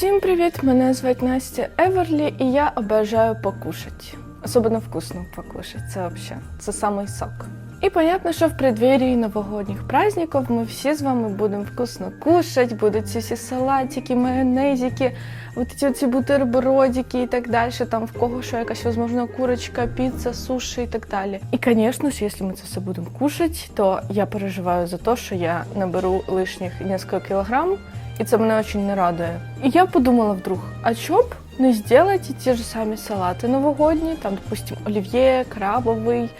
Всім привіт! Мене звати Настя Еверлі, і я обожаю покушать. Особливо вкусно покушать. Це вообще це самий сок. І понятно, що в преддверии новогодних праздників ми всі з вами будемо вкусно кушать, будуть всі салатики, майонезики, ці, ці бутербродики і так далі. Там в кого що якась, можливо, курочка, піца, суші і так далі. І, звісно ж, якщо ми це все будемо кушать, то я переживаю за те, що я наберу лишніх кілька кілограм, і це мене дуже не радує. І я подумала вдруг, а чо б не зробити ті ж самі салати новогодні, там, допустим, олів'є, крабовий,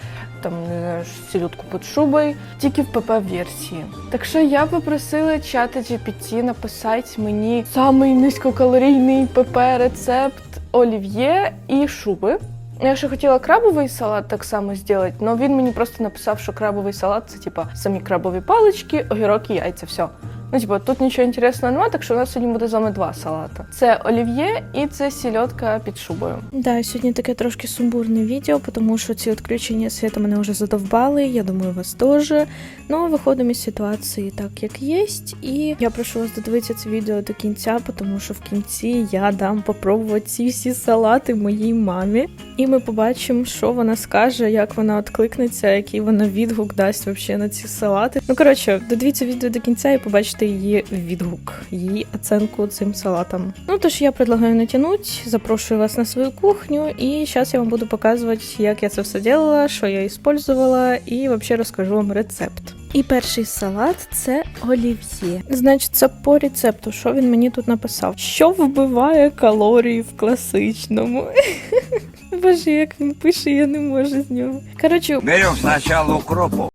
там не знаю, селедку під шубою, тільки в ПП-версії. Так що я попросила чата GPT написати мені самий низькокалорійний ПП-рецепт олів'є і шуби. Я ще хотіла крабовий салат так само зробити, але він мені просто написав, що крабовий салат це типа самі крабові палички, огірок і яйця. Все. Ну, типу, тут нічого інтересного немає, так що у нас сьогодні буде з вами два салати. Це олів'є і це сільотка під шубою. Да, сьогодні таке трошки сумбурне відео, тому що ці відключення світу мене вже задовбали. Я думаю, вас теж. Ну, виходимо із ситуації так, як є. І я прошу вас додивитися це відео до кінця, тому що в кінці я дам попробувати ці всі салати моїй мамі. І ми побачимо, що вона скаже, як вона відкликнеться, який вона відгук дасть вообще на ці салати. Ну коротше, додивіться відео до кінця і побачите її відгук, її оценку цим салатам. Ну тож я предлагаю не тянуть, запрошую вас на свою кухню, і зараз я вам буду показувати, як я це все делала, що я использувала, і взагалі розкажу вам рецепт. І перший салат це олів'є. Значить, це по рецепту. Що він мені тут написав? Що вбиває калорії в класичному? Боже, як він пише, я не можу з нього. Коротше, Берем сначала укропу,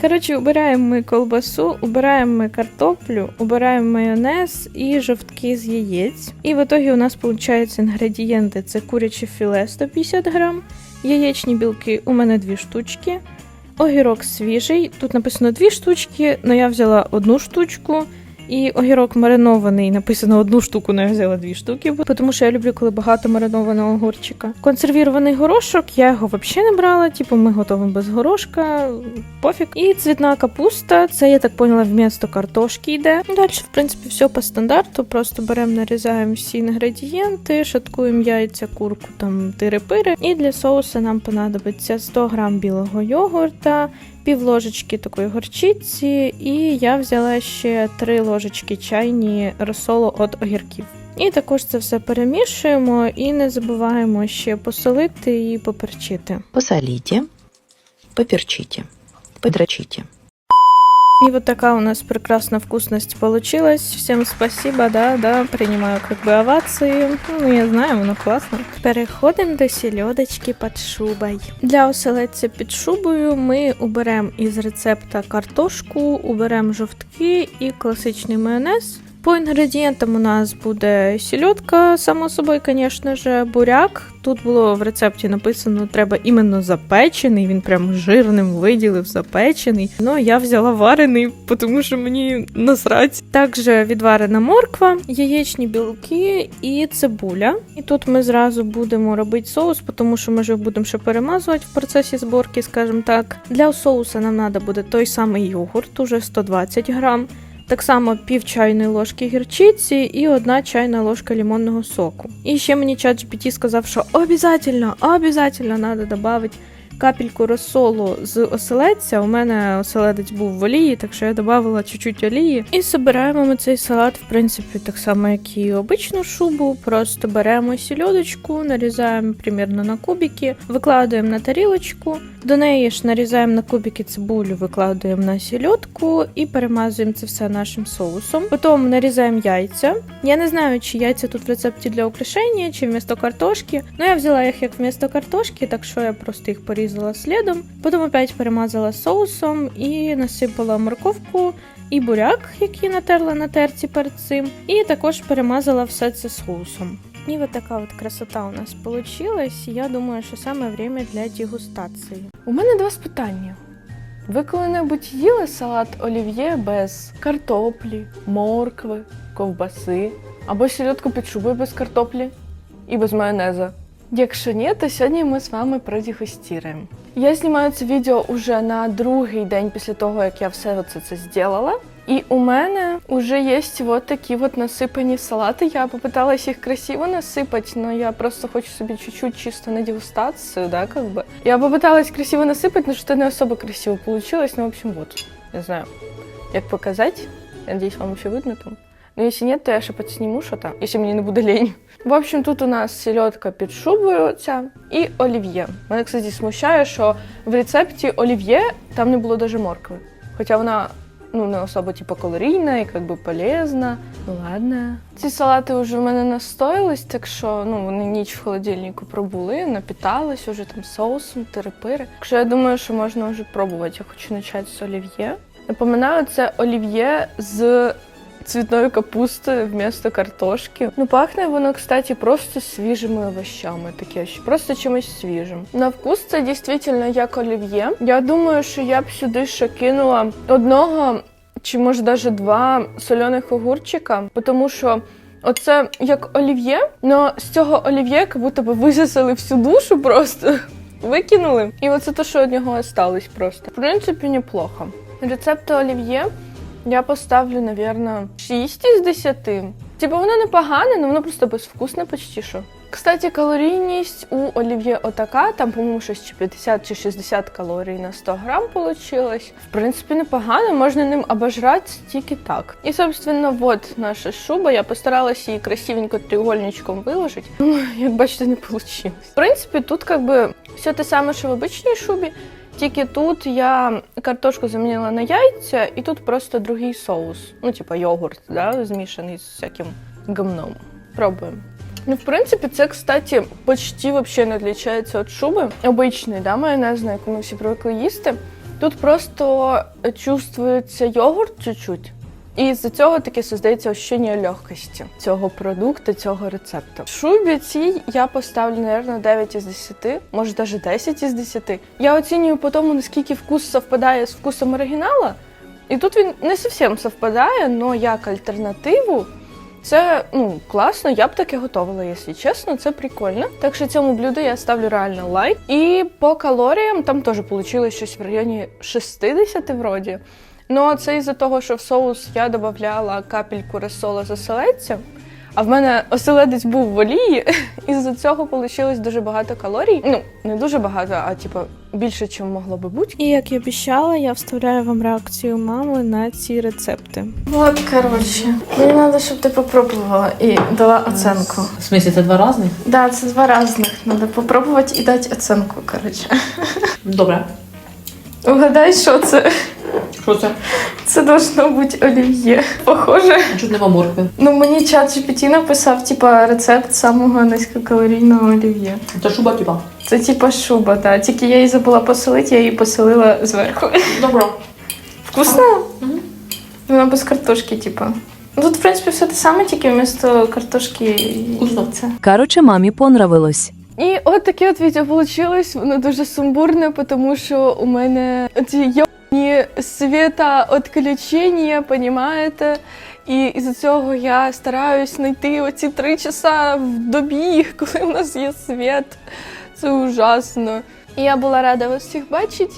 Коротше, убираємо ми колбасу, убираємо ми картоплю, убираємо майонез і жовтки з яєць. І в итоге у нас виходить інгредієнти: це куряче філе 150 грам, яєчні білки у мене дві штучки, огірок свіжий. Тут написано дві штучки, але я взяла одну штучку. І огірок маринований, написано одну штуку, але я взяла дві штуки, тому що я люблю, коли багато маринованого огурчика. Консервірований горошок, я його взагалі не брала, типу ми готуємо без горошка, пофіг. І цвітна капуста, це я так поняла, вмісто картошки йде. Далі, в принципі, все по стандарту. Просто беремо, нарізаємо всі інгредієнти, шаткуємо яйця, курку, там тири-пири. І для соусу нам понадобиться 100 грам білого йогурта, пів ложечки такої горчиці, і я взяла ще 3 ложечки чайні розсолу від огірків. І також це все перемішуємо і не забуваємо ще посолити і поперчити. посолите, поперчите, подрочите. И вот такая у нас прекрасная вкусность получилась. Всем спасибо, да, да, принимаю как бы овации. Ну, я знаю, воно класно. Переходимо до сільодочки під шубою. Для оселедця під шубою ми уберемо із рецепта картошку, уберемо жовтки і класичний майонез. По інгредієнтам у нас буде сільодка, само собою, звісно ж, буряк. Тут було в рецепті написано, треба іменно запечений, він прям жирним виділив запечений. Ну, я взяла варений, тому що мені насрать. Також відварена морква, яєчні білки і цибуля. І тут ми зразу будемо робити соус, тому що ми вже будемо ще перемазувати в процесі зборки, скажімо так. Для соуса нам треба буде той самий йогурт, уже 120 грам. Так само пів чайної ложки гірчиці і одна чайна ложка лимонного соку. І ще мені чат GPT сказав, що обов'язково, обов'язково треба додати капельку розсолу з оселедця. У мене оселедець був в олії, так що я додавала чуть-чуть олії. І збираємо ми цей салат, в принципі, так само, як і обичну шубу. Просто беремо сільодочку, нарізаємо примерно на кубики, викладаємо на тарілочку. До неї ж нарізаємо на кубики цибулю, викладаємо на сільодку і перемазуємо це все нашим соусом. Потім нарізаємо яйця. Я не знаю, чи яйця тут в рецепті для украшення, чи вмісто картошки. Ну я взяла їх як вмісто картошки, так що я просто їх порізала слідом. Потім опять перемазала соусом і насипала морковку. І буряк, який натерла на терці перед цим, і також перемазала все це соусом. І от така от красота у нас получилась. Я думаю, що саме время для дегустації. У мене два питання. Ви коли-небудь їли салат олів'є без картоплі, моркви, ковбаси або сільотку під шубою без картоплі і без майонеза? Якщо ні, то сьогодні ми з вами продегустуємо. Я знімаю це відео уже на другий день після того, як я все це, це зробила. І у мене вже є вот такі вот насипані салати. Я попиталась їх красиво насипати, але я просто хочу собі чуть-чуть чисто на дегустацію, да, как бы. Я попыталась красиво насипати, але що не особо красиво получилось. Ну, в общем, вот. Не знаю, як показати. Я надеюсь, вам еще видно там. Ну, если нет, то я ще подсніму що-то, якщо мені не буде лень. В общем, тут у нас сельодка під шубою ця і олів'є. Мене, кстати, смущає, що в рецепті олів'є там не було даже моркви. Хоча вона ну, не особо типу, калорійна і как би полезна. Ну ладно. Ці салати вже в мене настоїлись, так що ну, вони ніч в холодильнику пробули, напітались уже там соусом, тири-пири. Так що я думаю, що можна вже пробувати. Я хочу почати з олів'є. Напоминаю, це олів'є з цвітною капустою вместо картошки. Ну, пахне воно, кстати, просто свіжими овощами, таке просто чимось свіжим. На вкус це дійсно як олів'є. Я думаю, що я б сюди ще кинула одного чи може навіть два соляних огурчика, тому що. Оце як олів'є, але з цього олів'є як будто би висосали всю душу просто. Викинули. І оце те, що від нього осталось просто. В принципі, неплохо. Рецепти олів'є я поставлю, наверное, 6 із 10. Типа воно непогане, але воно просто безвкусне почти що. Кстати, калорійність у олів'є отака, там, по-моєму, щось чи 50 чи 60 калорій на 100 грам получилось. В принципі, непогано, можна ним обожрати тільки так. І, собственно, вот наша шуба. Я постаралась її красивенько треугольничком виложити. Ну, як бачите, не вийшло. В принципі, тут как би все те саме, що в обичній шубі. Тільки тут я картошку замінила на яйця, і тут просто другий соус. Ну, типа йогурт, да, змішаний з всяким гамном. Пробуємо. Ну, в принципі, це, кстати, почти вообще не відрізняється від шуби. Обичний, да, майонез, на яку ми всі привикли їсти. Тут просто чувствується йогурт чуть-чуть. І з-за цього таке создається ощущення легкості цього продукту, цього рецепту. Шубі цій я поставлю, наверное, 9 із 10, може навіть 10 із 10. Я оцінюю по тому, наскільки вкус совпадає з вкусом оригінала. І тут він не зовсім совпадає, але як альтернативу це ну класно, я б таке готувала, якщо чесно, це прикольно. Так що цьому блюду я ставлю реально лайк. І по калоріям там теж вийшло щось в районі 60 вроді. Ну це із-за того, що в соус я додавала капельку розсола з оселедця, а в мене оселедець був в олії, і з-за цього вийшло дуже багато калорій. Ну, не дуже багато, а типу більше, ніж могло би бути. І як і обіцяла, я вставляю вам реакцію мами на ці рецепти. Вот, коротше, мені треба, щоб ти попробувала і дала оценку. В смысле, це два різних? Да, це два різних. Треба попробувати і дати оценку, коротше. Добре. Угадай, що це? Що це? Це должно бути олів'є. Похоже. А чуть нема моркви. Ну мені чат GPT написав, типа, рецепт самого низькокалорійного олів'є. Це шуба, типа. Це типа шуба, так. Тільки я її забула поселити, я її поселила зверху. Добре. Вкусно? Вона без картошки, типа. Ну, Тут, в принципі, все те саме, тільки вмісто картошки Вкусно. яйця. Короче, мамі понравилось. І от таке от відео вийшло. Воно дуже сумбурне, тому що у мене ці йобні світа відключення, понімаєте? І із-за цього я стараюсь знайти оці три часа в добі, коли у нас є світ. Це ужасно. І я була рада вас всіх бачити.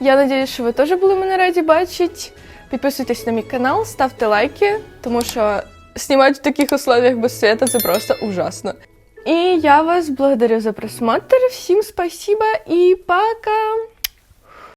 Я сподіваюся, що ви теж були мене раді бачити. Підписуйтесь на мій канал, ставте лайки, тому що знімати в таких условиях без світа це просто ужасно. И я вас благодарю за просмотр. Всем спасибо и пока!